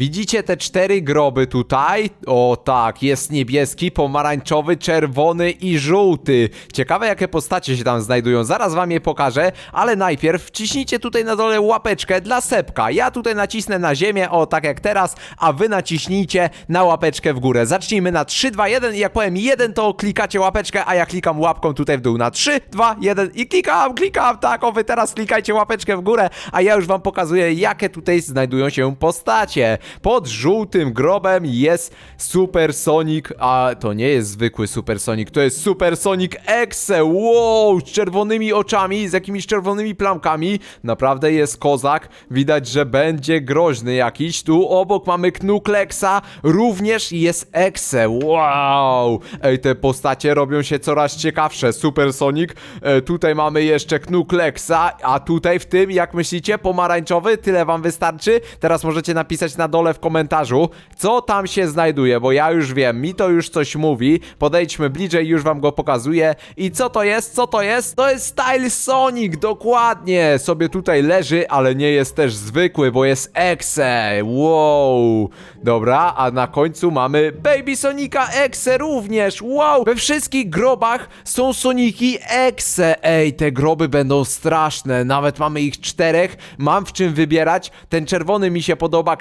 Widzicie te cztery groby tutaj? O tak, jest niebieski, pomarańczowy, czerwony i żółty. Ciekawe jakie postacie się tam znajdują, zaraz wam je pokażę, ale najpierw wciśnijcie tutaj na dole łapeczkę dla Sepka. Ja tutaj nacisnę na ziemię, o tak jak teraz, a wy naciśnijcie na łapeczkę w górę. Zacznijmy na 3, 2, 1 i jak powiem 1 to klikacie łapeczkę, a ja klikam łapką tutaj w dół na 3, 2, 1 i klikam, klikam, tak, o wy teraz klikajcie łapeczkę w górę, a ja już wam pokazuję jakie tutaj znajdują się postacie. Pod żółtym grobem jest Super Sonic, a to nie jest zwykły Super Sonic, to jest Super Sonic Exe, wow, z czerwonymi oczami, z jakimiś czerwonymi plamkami, naprawdę jest kozak, widać, że będzie groźny jakiś, tu obok mamy Knukleksa, również jest Exe, wow, ej, te postacie robią się coraz ciekawsze, Super Sonic, e, tutaj mamy jeszcze Knukleksa, a tutaj w tym, jak myślicie, pomarańczowy, tyle wam wystarczy, teraz możecie napisać na dole w komentarzu, co tam się znajduje, bo ja już wiem, mi to już coś mówi, podejdźmy bliżej, już wam go pokazuję. I co to jest, co to jest? To jest Style Sonic, dokładnie, sobie tutaj leży, ale nie jest też zwykły, bo jest Exe, wow, dobra, a na końcu mamy Baby Sonika Exe również, wow, we wszystkich grobach są Soniki Exe, ej, te groby będą straszne, nawet mamy ich czterech, mam w czym wybierać, ten czerwony mi się podoba,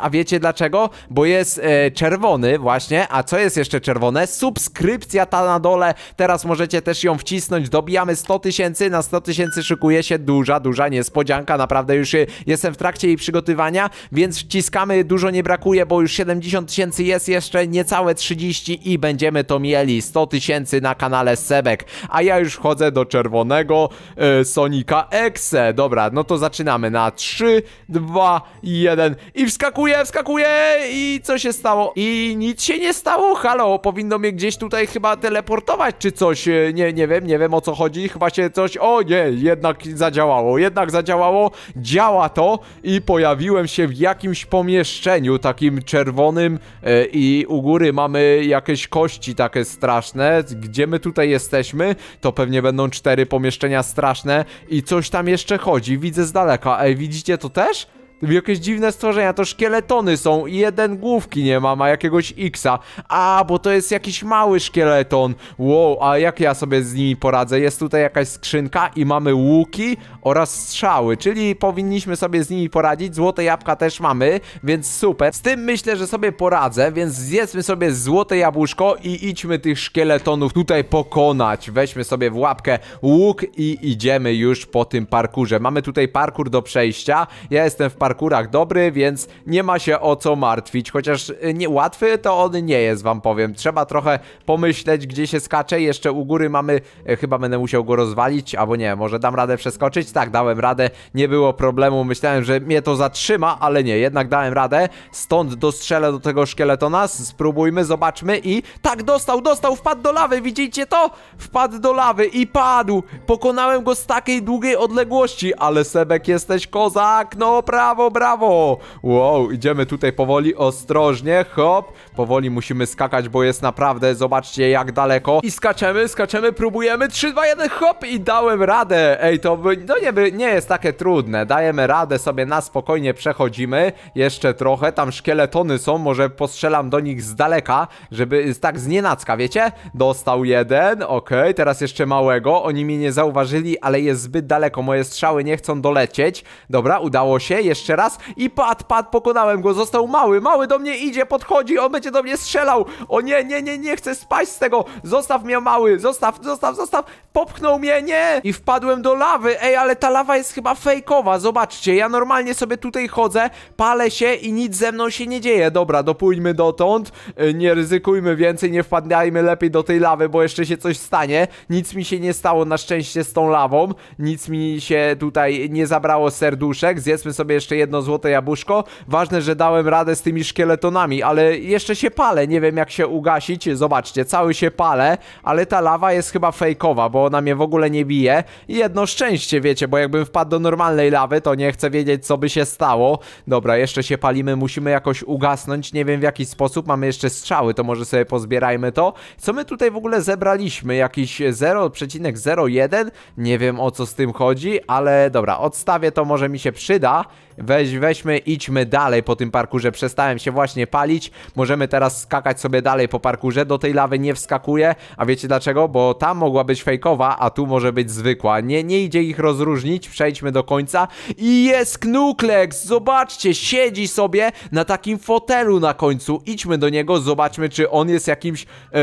A wiecie dlaczego? Bo jest e, czerwony właśnie, a co jest jeszcze czerwone? Subskrypcja ta na dole, teraz możecie też ją wcisnąć, dobijamy 100 tysięcy, na 100 tysięcy szykuje się duża, duża niespodzianka, naprawdę już e, jestem w trakcie jej przygotowania, więc wciskamy, dużo nie brakuje, bo już 70 tysięcy jest jeszcze, niecałe 30 i będziemy to mieli, 100 tysięcy na kanale Sebek, a ja już wchodzę do czerwonego e, Sonika Exe, dobra, no to zaczynamy na 3, 2, 1 i wskakuję, wskakuję i co się stało? I nic się nie stało, halo, powinno mnie gdzieś tutaj chyba teleportować czy coś, E, nie, nie wiem, nie wiem o co chodzi, chyba się coś, o nie, jednak zadziałało, jednak zadziałało, działa to i pojawiłem się w jakimś pomieszczeniu takim czerwonym e, i u góry mamy jakieś kości takie straszne, gdzie my tutaj jesteśmy, to pewnie będą cztery pomieszczenia straszne i coś tam jeszcze chodzi, widzę z daleka, ej, widzicie to też? Jakieś dziwne stworzenia, to szkieletony są i jeden główki nie ma, ma jakiegoś Xa. A, bo to jest jakiś mały szkieleton. Wow, a jak ja sobie z nimi poradzę? Jest tutaj jakaś skrzynka i mamy łuki oraz strzały, czyli powinniśmy sobie z nimi poradzić. Złote jabłka też mamy, więc super. Z tym myślę, że sobie poradzę, więc zjedzmy sobie złote jabłuszko i idźmy tych szkieletonów tutaj pokonać. Weźmy sobie w łapkę łuk i idziemy już po tym parkurze. Mamy tutaj parkur do przejścia. Ja jestem w parkurach dobry, więc nie ma się o co martwić. Chociaż y, nie łatwy to on nie jest, wam powiem. Trzeba trochę pomyśleć, gdzie się skacze. Jeszcze u góry mamy, e, chyba będę musiał go rozwalić, albo nie, może dam radę przeskoczyć. Tak, dałem radę, nie było problemu. Myślałem, że mnie to zatrzyma, ale nie, jednak dałem radę. Stąd dostrzelę do tego szkieletona. Spróbujmy, zobaczmy i tak, dostał, dostał, wpadł do lawy, widzicie to? Wpadł do lawy i padł. Pokonałem go z takiej długiej odległości, ale Sebek jesteś kozak, no brawo, brawo. Wow, idziemy tutaj powoli, ostrożnie, hop. Powoli musimy skakać, bo jest naprawdę, zobaczcie jak daleko. I skaczemy, skaczemy, próbujemy, 3, 2, 1, hop i dałem radę. Ej, to by, to nie, by, nie jest takie trudne. Dajemy radę sobie na spokojnie przechodzimy. Jeszcze trochę, tam szkieletony są, może postrzelam do nich z daleka, żeby tak z nienacka, wiecie? Dostał jeden, okej, teraz jeszcze małego. Oni mnie nie zauważyli, ale jest zbyt daleko. Moje strzały nie chcą dolecieć. Dobra, udało się, jeszcze raz i padł, padł, pokonałem go, został mały, mały do mnie idzie, podchodzi, on będzie do mnie strzelał. O nie, nie, nie, nie chcę spaść z tego. Zostaw mnie mały, zostaw, zostaw, zostaw. Popchnął mnie, nie! I wpadłem do lawy. Ej, ale ta lawa jest chyba fejkowa. Zobaczcie, ja normalnie sobie tutaj chodzę, palę się i nic ze mną się nie dzieje. Dobra, dopójmy dotąd. Y, Nie ryzykujmy więcej, nie wpadajmy lepiej do tej lawy, bo jeszcze się coś stanie. Nic mi się nie stało na szczęście z tą lawą. Nic mi się tutaj nie zabrało serduszek. Zjedzmy sobie jeszcze jedno złote jabłuszko. Ważne, że dałem radę z tymi szkieletonami, ale jeszcze się palę. Nie wiem jak się ugasić. Zobaczcie, cały się palę, ale ta lawa jest chyba fejkowa, bo ona mnie w ogóle nie bije. I jedno szczęście, wiecie, bo jakbym wpadł do normalnej lawy, to nie chcę wiedzieć, co by się stało. Dobra, jeszcze się palimy, musimy jakoś ugasnąć. Nie wiem w jaki sposób. Mamy jeszcze strzały, to może sobie pozbierajmy to. Co my tutaj w ogóle zebraliśmy? Jakiś 0,01? Nie wiem o co z tym chodzi, ale dobra, odstawię to, może mi się przyda. Weź, weźmy, idźmy dalej po tym parkurze. Przestałem się właśnie palić. Możemy teraz skakać sobie dalej po parkurze. Do tej lawy nie wskakuję. A wiecie dlaczego? Bo tam mogła być fejkowa, a tu może być zwykła. Nie, nie idzie ich rozróżnić. Przejdźmy do końca. I jest Knukleks! Zobaczcie, siedzi sobie na takim fotelu na końcu. Idźmy do niego, zobaczmy, czy on jest jakimś e,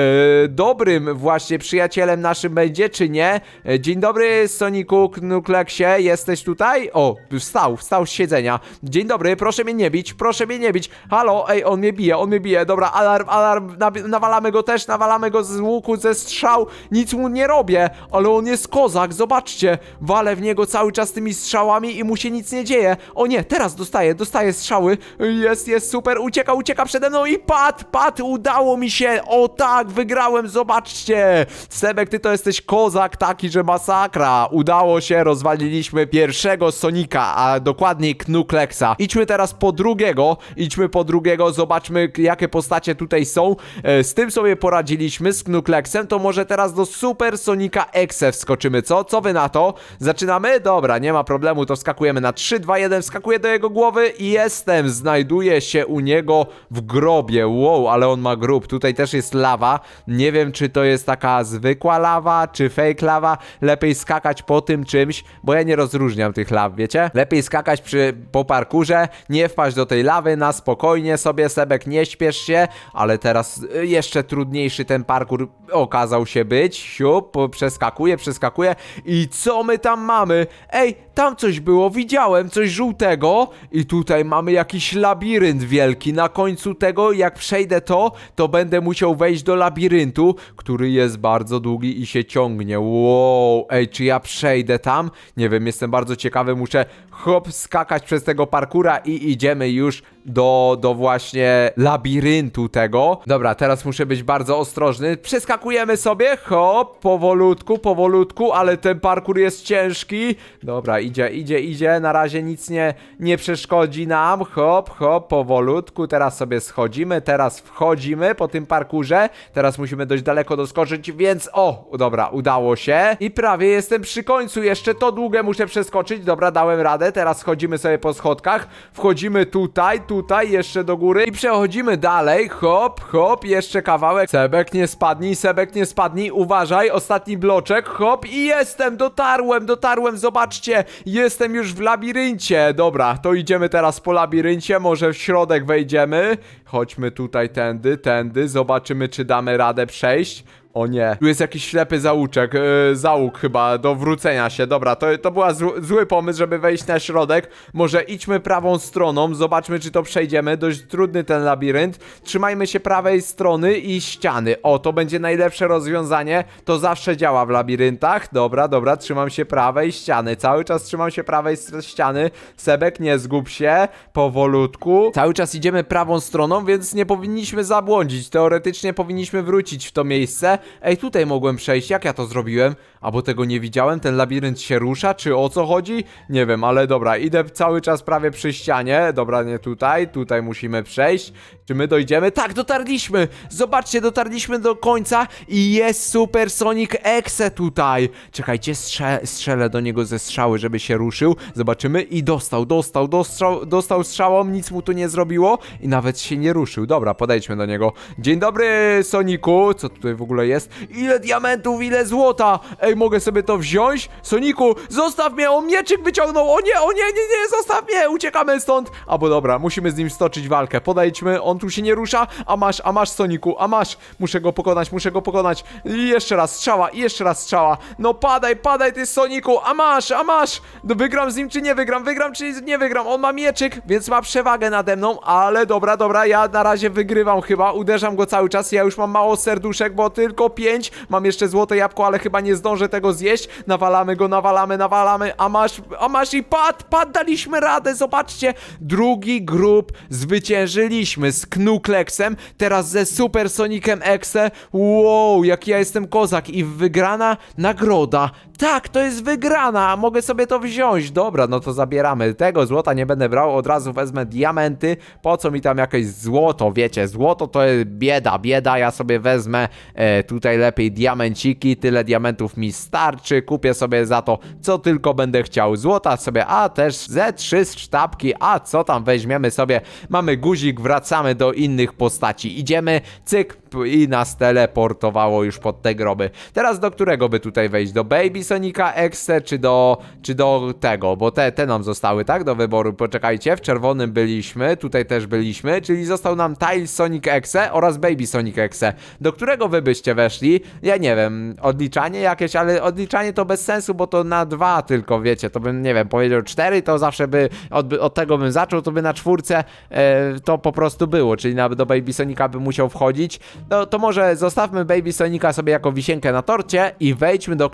dobrym właśnie przyjacielem naszym będzie, czy nie. E, dzień dobry, Soniku Knukleksie, jesteś tutaj? O, wstał, wstał z siedzenia. Dzień dobry, proszę mnie nie bić, proszę mnie nie bić. Halo, ej, on mnie bije, on mnie bije. Dobra, alarm, alarm, nawalamy go też, nawalamy go z łuku, ze strzał. Nic mu nie robię, ale on jest kozak, zobaczcie. Walę w niego cały czas tymi strzałami i mu się nic nie dzieje. O nie, teraz dostaje, dostaje strzały. Jest, jest super, ucieka, ucieka przede mną i padł, padł, udało mi się. O tak, wygrałem, zobaczcie. Sebek, ty to jesteś kozak taki, że masakra. Udało się, rozwaliliśmy pierwszego Sonika, a dokładniej Knukleksa. Idźmy teraz po drugiego, idźmy po drugiego, zobaczmy jakie postacie tutaj są. E, Z tym sobie poradziliśmy, z Knukleksem, to może teraz do Super Sonika Exe wskoczymy, co? Co wy na to? Zaczynamy? Dobra, nie ma problemu, to wskakujemy na 3, 2, 1, wskakuję do jego głowy i jestem, znajduję się u niego w grobie, wow, ale on ma grób, tutaj też jest lawa, nie wiem czy to jest taka zwykła lawa, czy fake lawa, lepiej skakać po tym czymś, bo ja nie rozróżniam tych law, wiecie? Lepiej skakać przy, po parkurze, nie wpaść do tej lawy, na spokojnie sobie, Sebek, nie śpiesz się, ale teraz y, jeszcze trudniejszy ten parkur okazał się być, siup, przeskakuje, przeskakuje. I co my tam mamy? Ej, tam coś było, widziałem coś żółtego. I tutaj mamy jakiś labirynt wielki, na końcu tego, jak przejdę to, to będę musiał wejść do labiryntu, który jest bardzo długi i się ciągnie, wow, ej, czy ja przejdę tam? Nie wiem, jestem bardzo ciekawy, muszę hop, skakać przez tego parkura i idziemy już do, do właśnie labiryntu tego. Dobra, teraz muszę być bardzo ostrożny. Przeskakujemy sobie, hop, powolutku, powolutku, ale ten parkur jest ciężki. Dobra, idzie, idzie, idzie. Na razie nic nie, nie przeszkodzi nam. Hop, hop, powolutku. Teraz sobie schodzimy, teraz wchodzimy po tym parkurze. Teraz musimy dość daleko doskoczyć, więc o, dobra, udało się. I prawie jestem przy końcu. Jeszcze to długie muszę przeskoczyć. Dobra, dałem radę. Teraz schodzimy sobie po schodkach. Wchodzimy tutaj, tutaj, jeszcze do góry i przechodzimy dalej. Hop, hop, jeszcze kawałek. Sebek nie spadnij, Sebek nie spadnij. Uważaj, ostatni bloczek. Hop i jestem, dotarłem, dotarłem. Zobaczcie, jestem już w labiryncie. Dobra, to idziemy teraz po labiryncie. Może w środek wejdziemy. Chodźmy tutaj tędy, tędy. Zobaczymy, czy damy radę przejść. O nie, tu jest jakiś ślepy zauczek, yy, załóg chyba do wrócenia się. Dobra, to, to była zł, zły pomysł, żeby wejść na środek. Może idźmy prawą stroną, zobaczmy czy to przejdziemy. Dość trudny ten labirynt. Trzymajmy się prawej strony i ściany. O, to będzie najlepsze rozwiązanie. To zawsze działa w labiryntach. Dobra, dobra, trzymam się prawej ściany. Cały czas trzymam się prawej ściany. Sebek, nie zgub się. Powolutku. Cały czas idziemy prawą stroną, więc nie powinniśmy zabłądzić. Teoretycznie powinniśmy wrócić w to miejsce. Ej, tutaj mogłem przejść. Jak ja to zrobiłem? Albo tego nie widziałem? Ten labirynt się rusza? Czy o co chodzi? Nie wiem, ale dobra, idę cały czas prawie przy ścianie. Dobra, nie tutaj. Tutaj musimy przejść. Czy my dojdziemy? Tak, dotarliśmy! Zobaczcie, dotarliśmy do końca i jest Super Sonic Exe tutaj. Czekajcie, strze strzelę do niego ze strzały, żeby się ruszył. Zobaczymy i dostał, dostał, dostał, dostał strzałą, nic mu tu nie zrobiło i nawet się nie ruszył. Dobra, podejdźmy do niego. Dzień dobry, Soniku. Co tutaj w ogóle jest? Ile diamentów, ile złota! Ej, mogę sobie to wziąć? Soniku, zostaw mnie, on mieczyk wyciągnął! O nie, o nie, nie, nie, zostaw mnie! Uciekamy stąd! Albo dobra, musimy z nim stoczyć walkę. Podejdźmy, on tu się nie rusza. A masz, a masz, Soniku, a masz! Muszę go pokonać, muszę go pokonać. I jeszcze raz strzała, i jeszcze raz strzała. No padaj, padaj, ty Soniku, a masz, a masz! No wygram z nim, czy nie wygram? Wygram, czy nie wygram? On ma mieczyk, więc ma przewagę nade mną, ale dobra, dobra, ja na razie wygrywam chyba. Uderzam go cały czas, ja już mam mało serduszek, bo tylko pięć. Mam jeszcze złote jabłko, ale chyba nie zdążę tego zjeść. Nawalamy go, nawalamy, nawalamy, a masz, a masz i pad, pad, daliśmy radę, zobaczcie. Drugi grup zwyciężyliśmy Knukleksem, teraz ze Super Sonicem Exe. Wow, jaki ja jestem kozak i wygrana nagroda. Tak, to jest wygrana, mogę sobie to wziąć. Dobra, no to zabieramy. Tego złota nie będę brał, od razu wezmę diamenty. Po co mi tam jakieś złoto, wiecie, złoto to jest bieda, bieda, ja sobie wezmę e, tutaj lepiej diamenciki, tyle diamentów mi starczy, kupię sobie za to, co tylko będę chciał. Złota sobie, a też ze trzy sztabki, a co tam weźmiemy sobie, mamy guzik, wracamy do innych postaci, idziemy, cyk, i nas teleportowało już pod te groby. Teraz do którego by tutaj wejść? Do Baby Sonika Exe, czy do, czy do tego? Bo te, te nam zostały, tak? Do wyboru. Poczekajcie, w czerwonym byliśmy, tutaj też byliśmy, czyli został nam Tile Sonic Exe oraz Baby Sonic Exe. Do którego wy byście weszli? Ja nie wiem, odliczanie jakieś, ale odliczanie to bez sensu, bo to na dwa tylko, wiecie, to bym, nie wiem, powiedział cztery, to zawsze by, od, od tego bym zaczął, to by na czwórce e, to po prostu było, czyli na, do Baby Sonika by musiał wchodzić. No to może zostawmy Baby Sonika sobie jako wisienkę na torcie i wejdźmy do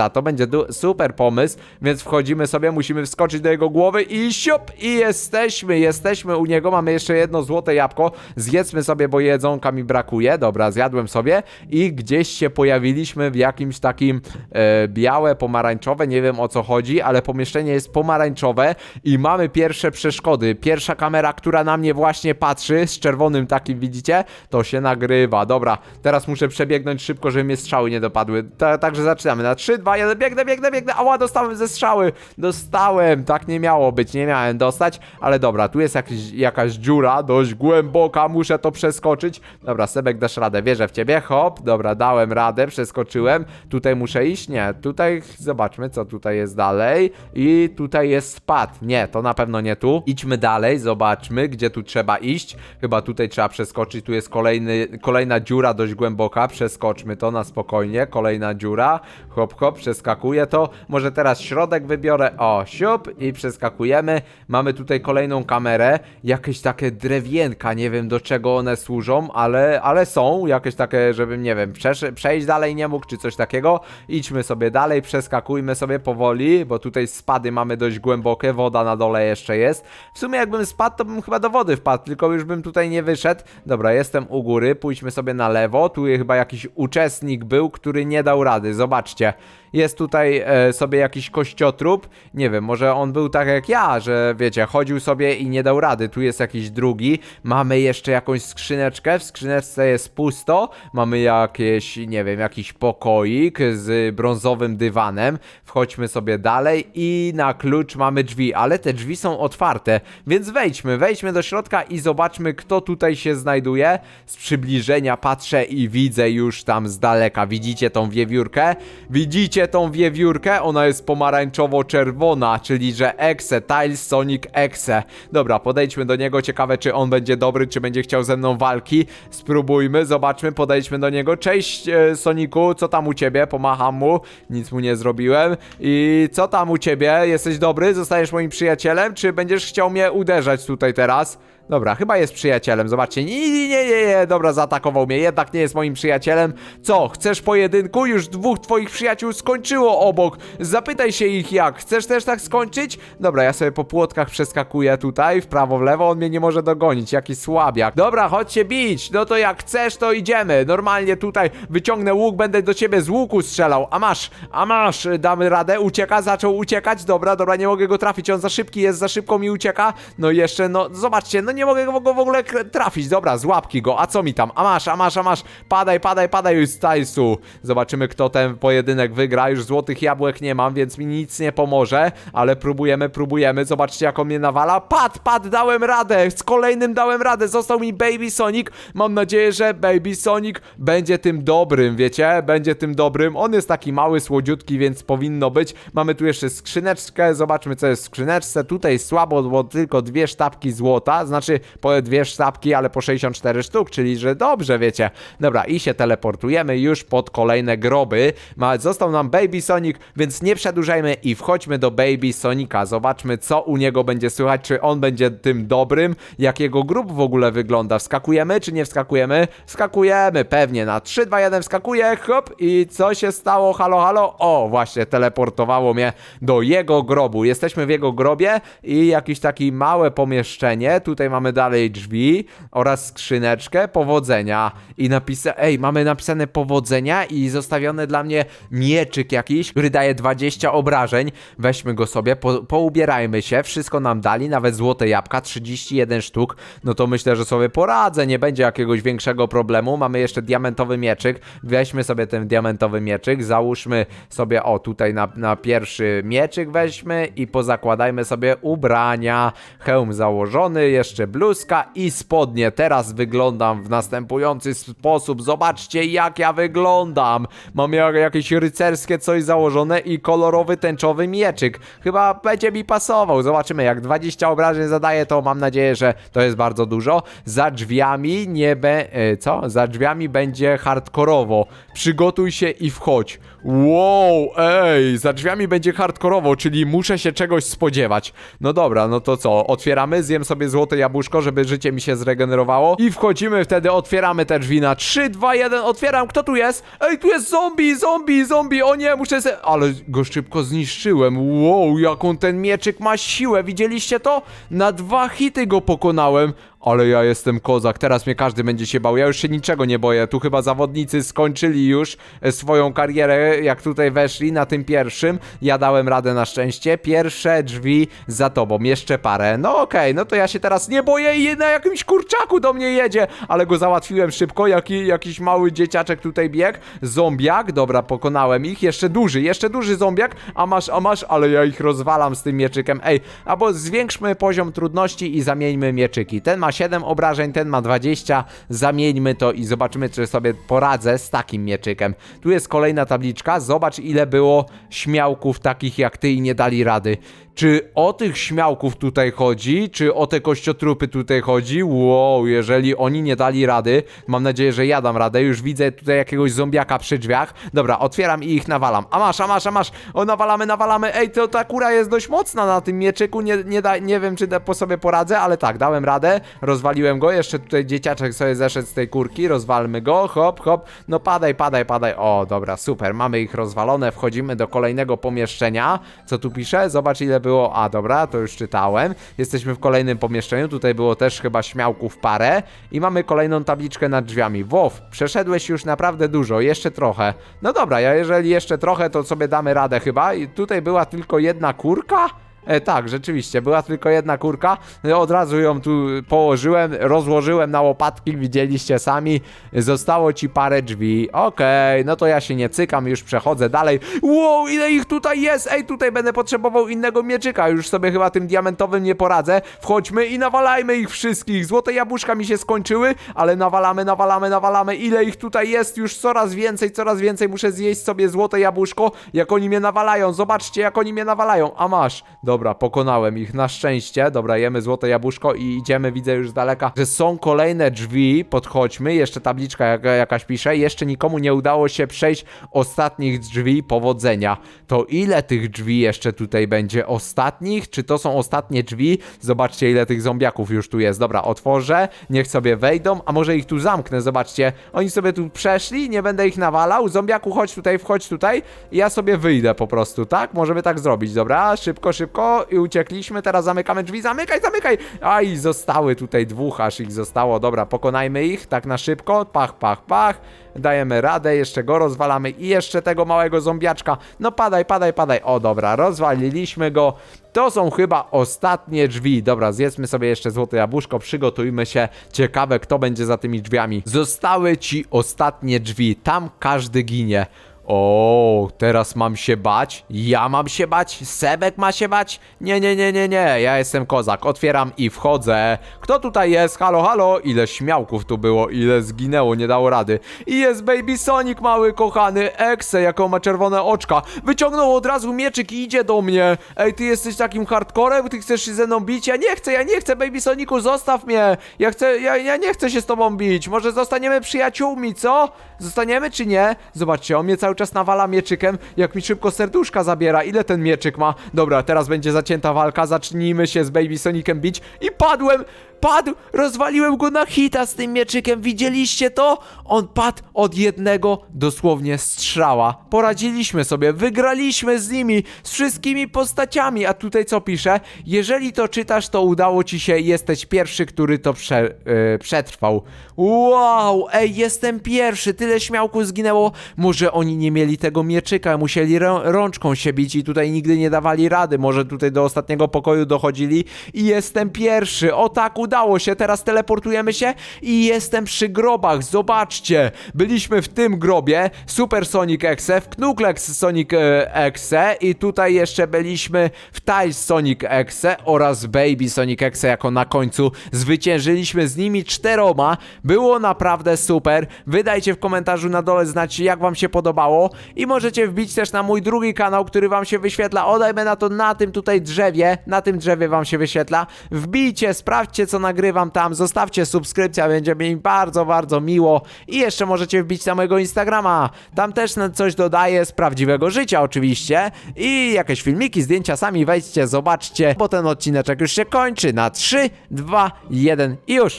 Knuklexa. To będzie super pomysł, więc wchodzimy sobie, musimy wskoczyć do jego głowy i siup! I jesteśmy, jesteśmy u niego, mamy jeszcze jedno złote jabłko. Zjedzmy sobie, bo jedzonka mi brakuje. Dobra, zjadłem sobie i gdzieś się pojawiliśmy w jakimś takim e, białe, pomarańczowe, nie wiem o co chodzi, ale pomieszczenie jest pomarańczowe i mamy pierwsze przeszkody. Pierwsza kamera, która na mnie właśnie patrzy, z czerwonym takim, widzicie? To się nagrywa. Dobra, teraz muszę przebiegnąć szybko, żeby mnie strzały nie dopadły. Ta, także zaczynamy. Na 3, 2, 1, biegnę, biegnę, biegnę. Ała, dostałem ze strzały. Dostałem. Tak nie miało być, nie miałem dostać, ale dobra, tu jest jakaś dziura, dość głęboka, muszę to przeskoczyć. Dobra, Sebek, dasz radę, wierzę w ciebie. Hop, dobra, dałem radę, przeskoczyłem. Tutaj muszę iść? Nie. Tutaj zobaczmy, co tutaj jest dalej. I tutaj jest spad. Nie, to na pewno nie tu. Idźmy dalej, zobaczmy, gdzie tu trzeba iść. Chyba tutaj trzeba przeskoczyć. Tu jest kolejny, kolejna dziura dość głęboka. Przeskoczmy to na spokojnie. Kolejna dziura. Hop, hop, przeskakuję to. Może teraz środek wybiorę. O, siup i przeskakujemy. Mamy tutaj kolejną kamerę. Jakieś takie drewienka. Nie wiem do czego one służą, ale, ale są. Jakieś takie, żebym, nie wiem, przejść dalej nie mógł, czy coś takiego. Idźmy sobie dalej, przeskakujmy sobie powoli, bo tutaj spady mamy dość głębokie. Woda na dole jeszcze jest. W sumie jakbym spadł, to bym chyba do wody wpadł, tylko już bym tutaj nie wyszedł. Dobra, jestem u góry, pójdźmy sobie na lewo. Tu chyba jakiś uczestnik był, który nie dał rady. Zobaczcie. Jest tutaj e, sobie jakiś kościotrup. Nie wiem, może on był tak jak ja, że wiecie, chodził sobie i nie dał rady. Tu jest jakiś drugi. Mamy jeszcze jakąś skrzyneczkę. W skrzyneczce jest pusto. Mamy jakieś, nie wiem, jakiś pokoik z brązowym dywanem. Wchodźmy sobie dalej i na klucz mamy drzwi, ale te drzwi są otwarte, więc wejdźmy, wejdźmy do środka i zobaczmy, kto tutaj się znajduje. Z przybliżenia patrzę i widzę już tam z daleka. Widzicie tą wiewiórkę? Widzicie tą wiewiórkę? Ona jest pomarańczowo-czerwona, czyli że Exe, Tiles Sonic Exe. Dobra, podejdźmy do niego. Ciekawe, czy on będzie dobry, czy będzie chciał ze mną walki. Spróbujmy, zobaczmy, podejdźmy do niego. Cześć, e, Soniku, co tam u ciebie? Pomacham mu, nic mu nie zrobiłem. I co tam u ciebie? Jesteś dobry? Zostajesz moim przyjacielem? Czy będziesz chciał mnie uderzać tutaj teraz? Dobra, chyba jest przyjacielem, zobaczcie. Nie, nie, nie, nie, dobra, zaatakował mnie, jednak nie jest moim przyjacielem. Co, chcesz pojedynku? Już dwóch twoich przyjaciół skończyło obok. Zapytaj się ich jak. Chcesz też tak skończyć? Dobra, ja sobie po płotkach przeskakuję tutaj, w prawo, w lewo, on mnie nie może dogonić, jaki słabiak. Dobra, chodź się bić, no to jak chcesz, to idziemy. Normalnie tutaj wyciągnę łuk, będę do ciebie z łuku strzelał. A masz, a masz, damy radę, ucieka, zaczął uciekać, dobra, dobra, nie mogę go trafić, on za szybki jest, za szybko mi ucieka. No jeszcze, no, zobaczcie, no nie mogę go, w ogóle trafić, dobra, z łapki go, a co mi tam, a masz, a masz, a masz, padaj, padaj, padaj już z Tajsu. Zobaczymy, kto ten pojedynek wygra, już złotych jabłek nie mam, więc mi nic nie pomoże, ale próbujemy, próbujemy, zobaczcie, jak on mnie nawala. Pad, pad, dałem radę, z kolejnym dałem radę, został mi Baby Sonic, mam nadzieję, że Baby Sonic będzie tym dobrym, wiecie, będzie tym dobrym, on jest taki mały, słodziutki, więc powinno być. Mamy tu jeszcze skrzyneczkę, zobaczmy, co jest w skrzyneczce, tutaj słabo, bo tylko dwie sztabki złota, znaczy po dwie sztabki, ale po 64 sztuk, czyli że dobrze, wiecie. Dobra, i się teleportujemy już pod kolejne groby. Ma, został nam Baby Sonic, więc nie przedłużajmy i wchodźmy do Baby Sonika. Zobaczmy, co u niego będzie słychać, czy on będzie tym dobrym, jak jego grób w ogóle wygląda. Wskakujemy, czy nie wskakujemy? Wskakujemy, pewnie. Na 3, 2, 1 wskakuję, hop i co się stało? Halo, halo? O, właśnie, teleportowało mnie do jego grobu. Jesteśmy w jego grobie i jakieś takie małe pomieszczenie. Tutaj mamy mamy dalej drzwi oraz skrzyneczkę powodzenia i napisa... Ej, mamy napisane powodzenia i zostawione dla mnie mieczyk jakiś, który daje 20 obrażeń. Weźmy go sobie, po, poubierajmy się, wszystko nam dali, nawet złote jabłka, 31 sztuk. No to myślę, że sobie poradzę, nie będzie jakiegoś większego problemu. Mamy jeszcze diamentowy mieczyk. Weźmy sobie ten diamentowy mieczyk, załóżmy sobie, o tutaj na, na pierwszy mieczyk weźmy i pozakładajmy sobie ubrania. Hełm założony, jeszcze bluzka i spodnie. Teraz wyglądam w następujący sposób. Zobaczcie jak ja wyglądam. Mam jak, jakieś rycerskie coś założone i kolorowy tęczowy mieczyk. Chyba będzie mi pasował. Zobaczymy jak 20 obrażeń zadaje, to mam nadzieję, że to jest bardzo dużo. Za drzwiami nie be... e, co? Za drzwiami będzie hardkorowo. Przygotuj się i wchodź. Wow, ej, za drzwiami będzie hardkorowo, czyli muszę się czegoś spodziewać. No dobra, no to co? Otwieramy, zjem sobie złote jabłuszko, żeby życie mi się zregenerowało i wchodzimy wtedy, otwieramy te drzwi na 3, 2, 1, otwieram, kto tu jest? Ej, tu jest zombie, zombie, zombie, o nie, muszę se... Ale go szybko zniszczyłem, wow, jaką ten mieczyk ma siłę, widzieliście to? Na dwa hity go pokonałem. Ale ja jestem kozak, teraz mnie każdy będzie się bał. Ja już się niczego nie boję. Tu chyba zawodnicy skończyli już e, swoją karierę, jak tutaj weszli na tym pierwszym. Ja dałem radę na szczęście. Pierwsze drzwi za tobą, jeszcze parę. No okej, no to ja się teraz nie boję i na jakimś kurczaku do mnie jedzie. Ale go załatwiłem szybko, Jaki, jakiś mały dzieciaczek tutaj biegł. Zombiak, dobra, pokonałem ich. Jeszcze duży, jeszcze duży zombiak. A masz, a masz, ale ja ich rozwalam z tym mieczykiem. Ej, albo zwiększmy poziom trudności i zamieńmy mieczyki. Ten ma 7 obrażeń, ten ma 20. Zamieńmy to i zobaczymy, czy sobie poradzę z takim mieczykiem. Tu jest kolejna tabliczka. Zobacz, ile było śmiałków takich jak ty i nie dali rady. Czy o tych śmiałków tutaj chodzi? Czy o te kościotrupy tutaj chodzi? Wow, jeżeli oni nie dali rady, mam nadzieję, że ja dam radę. Już widzę tutaj jakiegoś zombiaka przy drzwiach. Dobra, otwieram i ich nawalam. A masz, a masz, a masz. O, nawalamy, nawalamy. Ej, to ta kura jest dość mocna na tym mieczyku. Nie, nie, da, nie wiem, czy da, po sobie poradzę, ale tak, dałem radę. Rozwaliłem go. Jeszcze tutaj dzieciaczek sobie zeszedł z tej kurki. Rozwalmy go. Hop, hop. No padaj, padaj, padaj. O, dobra, super. Mamy ich rozwalone. Wchodzimy do kolejnego pomieszczenia. Co tu pisze? Zobacz, ile było. A, dobra, to już czytałem. Jesteśmy w kolejnym pomieszczeniu. Tutaj było też chyba śmiałków parę. I mamy kolejną tabliczkę nad drzwiami. Wow, przeszedłeś już naprawdę dużo. Jeszcze trochę. No dobra, ja jeżeli jeszcze trochę, to sobie damy radę chyba. I tutaj była tylko jedna kurka? E, tak, rzeczywiście, była tylko jedna kurka. Od razu ją tu położyłem, rozłożyłem na łopatki, widzieliście sami. Zostało ci parę drzwi. Okej, no to ja się nie cykam, już przechodzę dalej. Wow, ile ich tutaj jest! Ej, tutaj będę potrzebował innego mieczyka. Już sobie chyba tym diamentowym nie poradzę. Wchodźmy i nawalajmy ich wszystkich. Złote jabłuszka mi się skończyły, ale nawalamy, nawalamy, nawalamy. Ile ich tutaj jest? Już coraz więcej, coraz więcej. Muszę zjeść sobie złote jabłuszko, jak oni mnie nawalają. Zobaczcie, jak oni mnie nawalają. A masz. Dobra, pokonałem ich na szczęście. Dobra, jemy złote jabłuszko i idziemy, widzę już z daleka, że są kolejne drzwi. Podchodźmy, jeszcze tabliczka jaka, jakaś pisze. Jeszcze nikomu nie udało się przejść ostatnich drzwi powodzenia. To ile tych drzwi jeszcze tutaj będzie? Ostatnich? Czy to są ostatnie drzwi? Zobaczcie, ile tych zombiaków już tu jest. Dobra, otworzę, niech sobie wejdą, a może ich tu zamknę, zobaczcie. Oni sobie tu przeszli, nie będę ich nawalał. Zombiaku, chodź tutaj, wchodź tutaj i ja sobie wyjdę po prostu, tak? Możemy tak zrobić, dobra? Szybko, szybko i uciekliśmy, teraz zamykamy drzwi, zamykaj, zamykaj! Aj, zostały tutaj dwóch, aż ich zostało, dobra, pokonajmy ich, tak na szybko, pach, pach, pach, dajemy radę, jeszcze go rozwalamy. I jeszcze tego małego zombiaczka, no padaj, padaj, padaj, o dobra, rozwaliliśmy go, to są chyba ostatnie drzwi, dobra, zjedzmy sobie jeszcze złote jabłuszko, przygotujmy się, ciekawe kto będzie za tymi drzwiami. Zostały ci ostatnie drzwi, tam każdy ginie. O, teraz mam się bać? Ja mam się bać? Sebek ma się bać? Nie, nie, nie, nie, nie, ja jestem kozak. Otwieram i wchodzę. Kto tutaj jest? Halo, halo? Ile śmiałków tu było, ile zginęło, nie dało rady. I jest Baby Sonic, mały kochany. Exe, jaką ma czerwone oczka. Wyciągnął od razu mieczyk i idzie do mnie. Ej, ty jesteś takim hardcorem? Ty chcesz się ze mną bić? Ja nie chcę, ja nie chcę, Baby Sonicu, zostaw mnie. Ja chcę, ja, ja nie chcę się z tobą bić. Może zostaniemy przyjaciółmi, co? Zostaniemy czy nie? Zobaczcie, on mnie cały czas nawala mieczykiem, jak mi szybko serduszka zabiera. Ile ten mieczyk ma? Dobra, teraz będzie zacięta walka, zacznijmy się z Baby Sonicem bić i padłem! Padł! Rozwaliłem go na hita z tym mieczykiem, widzieliście to? On padł od jednego dosłownie strzała. Poradziliśmy sobie, wygraliśmy z nimi, z wszystkimi postaciami, a tutaj co pisze? Jeżeli to czytasz, to udało ci się, jesteś pierwszy, który to prze, yy, przetrwał. Wow, ej, jestem pierwszy, tyle śmiałku zginęło. Może oni nie mieli tego mieczyka, musieli rę rączką się bić i tutaj nigdy nie dawali rady. Może tutaj do ostatniego pokoju dochodzili i jestem pierwszy. O tak, udało się, teraz teleportujemy się i jestem przy grobach. Zobaczcie, byliśmy w tym grobie, Super Sonic Exe, w Knuckles Sonic Exe i tutaj jeszcze byliśmy w Tiles Sonic Exe oraz Baby Sonic Exe jako na końcu. Zwyciężyliśmy z nimi czteroma. Było naprawdę super. Wydajcie w komentarzu na dole znać, jak wam się podobało. I możecie wbić też na mój drugi kanał, który wam się wyświetla. Odajmy na to na tym tutaj drzewie. Na tym drzewie wam się wyświetla. Wbijcie, sprawdźcie, co nagrywam tam. Zostawcie subskrypcję, będzie mi bardzo, bardzo miło. I jeszcze możecie wbić na mojego Instagrama. Tam też coś dodaję z prawdziwego życia, oczywiście. I jakieś filmiki, zdjęcia, sami wejdźcie, zobaczcie, bo ten odcineczek już się kończy na 3, 2, 1 i już.